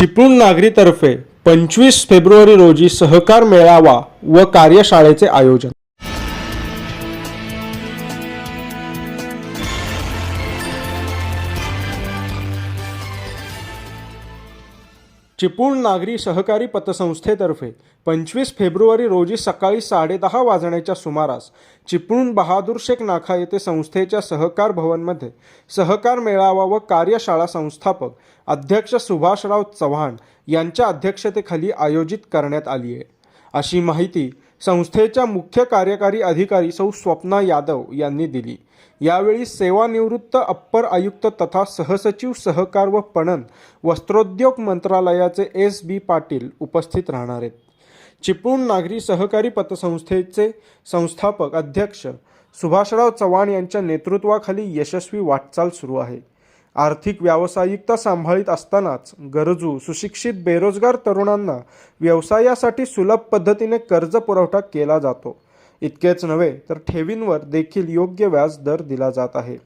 चिपळूण नागरीतर्फे पंचवीस फेब्रुवारी रोजी सहकार मेळावा व कार्यशाळेचे आयोजन. चिपळूण नागरी सहकारी पतसंस्थेतर्फे पंचवीस फेब्रुवारी रोजी सकाळी साडेदहा वाजण्याच्या सुमारास चिपळूण बहादूर शेख नाखा येथे संस्थेच्या सहकार भवनमध्ये सहकार मेळावा व कार्यशाळा संस्थापक अध्यक्ष सुभाषराव चव्हाण यांच्या अध्यक्षतेखाली आयोजित करण्यात आली आहे. अशी माहिती संस्थेच्या मुख्य कार्यकारी अधिकारी सौ स्वप्ना यादव यांनी दिली. यावेळी सेवानिवृत्त अप्पर आयुक्त तथा सहसचिव सहकार व पणन वस्त्रोद्योग मंत्रालयाचे एस बी पाटील उपस्थित राहणार आहेत. चिपळूण नागरी सहकारी पतसंस्थेचे संस्थापक अध्यक्ष सुभाषराव चव्हाण यांच्या नेतृत्वाखाली यशस्वी वाटचाल सुरू आहे. आर्थिक व्यावसायिकता सांभाळीत असतानाच गरजू सुशिक्षित बेरोजगार तरुणांना व्यवसायासाठी सुलभ पद्धतीने कर्ज पुरवठा केला जातो. इतकेच नव्हे तर ठेवींवर देखील योग्य व्याज दर दिला जात आहे.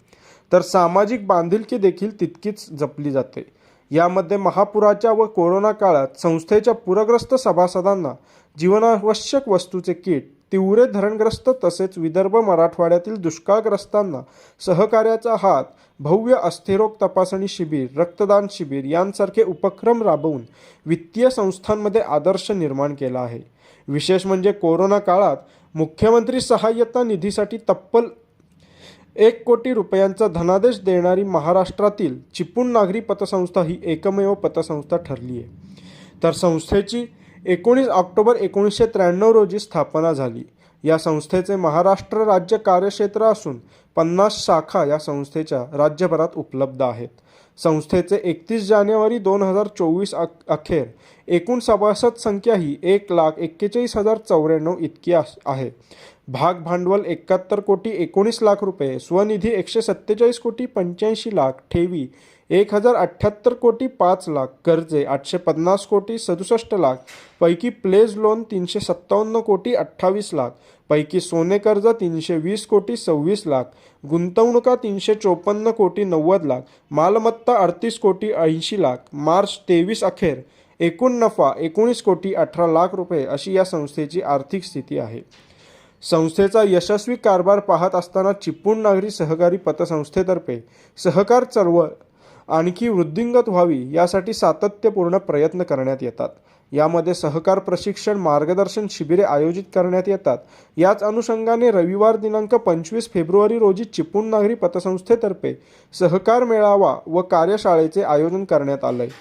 तर सामाजिक बांधिलकी देखील तितकीच जपली जाते. यामध्ये महापुराच्या व कोरोना काळात संस्थेच्या पूरग्रस्त सभासदांना जीवनावश्यक वस्तूचे किट तिवरे धरणग्रस्त तसेच विदर्भ मराठवाड्यातील दुष्काळग्रस्तांना सहकार्याचा हात भव्य अस्थिरोग तपासणी शिबिर रक्तदान शिबिर यांसारखे उपक्रम राबवून वित्तीय संस्थांमध्ये आदर्श निर्माण केला आहे. विशेष म्हणजे कोरोना काळात मुख्यमंत्री सहाय्यता निधीसाठी तब्बल एक कोटी रुपयांचा धनादेश देणारी महाराष्ट्रातील चिपळूण नागरी पतसंस्था ही एकमेव पतसंस्था ठरली आहे तर संस्थेची एकोणीस ऑक्टोबर एकोणीसशे त्र्याण्णव रोजी स्थापना झाली. या संस्थेचे महाराष्ट्र राज्य कार्यक्षेत्र असून पन्नास शाखा या संस्थेच्या राज्यभरात उपलब्ध आहेत. संस्थेचे एकतीस जानेवारी दोन हजार चोवीस अख अखेर एकूण सभासद संख्या ही एक लाख एक्केचाळीस हजार चौऱ्याण्णव इतकी आहे. भाग भांडवल एकाहत्तर कोटी एकोणीस लाख रुपये स्वनिधी एकशे सत्तेचाळीस कोटी पंच्याऐंशी लाख ठेवी एक हजार अठ्ठ्याहत्तर कोटी पाच लाख कर्जे आठशे पन्नास कोटी सदुसष्ट लाख पैकी प्लेज लोन तीनशे सत्तावन्न कोटी अठ्ठावीस लाख पैकी सोने कर्ज तीनशे वीस कोटी सव्वीस लाख गुंतवणुका तीनशे चोपन्न कोटी नव्वद लाख मालमत्ता अडतीस कोटी ऐंशी लाख मार्च तेवीस अखेर एकूण नफा एकोणीस कोटी अठरा लाख रुपये अशी या संस्थेची आर्थिक स्थिती आहे. संस्थेचा यशस्वी कारभार पाहत असताना चिपळूण नागरी सहकारी पतसंस्थेतर्फे सहकार चळवळ आणखी वृद्धिंगत व्हावी यासाठी सातत्यपूर्ण प्रयत्न करण्यात येतात. यामध्ये सहकार प्रशिक्षण मार्गदर्शन शिबिरे आयोजित करण्यात येतात. याच अनुषंगाने रविवार दिनांक पंचवीस फेब्रुवारी रोजी चिपळूण नागरी पतसंस्थेतर्फे सहकार मेळावा व कार्यशाळेचे आयोजन करण्यात आलंय.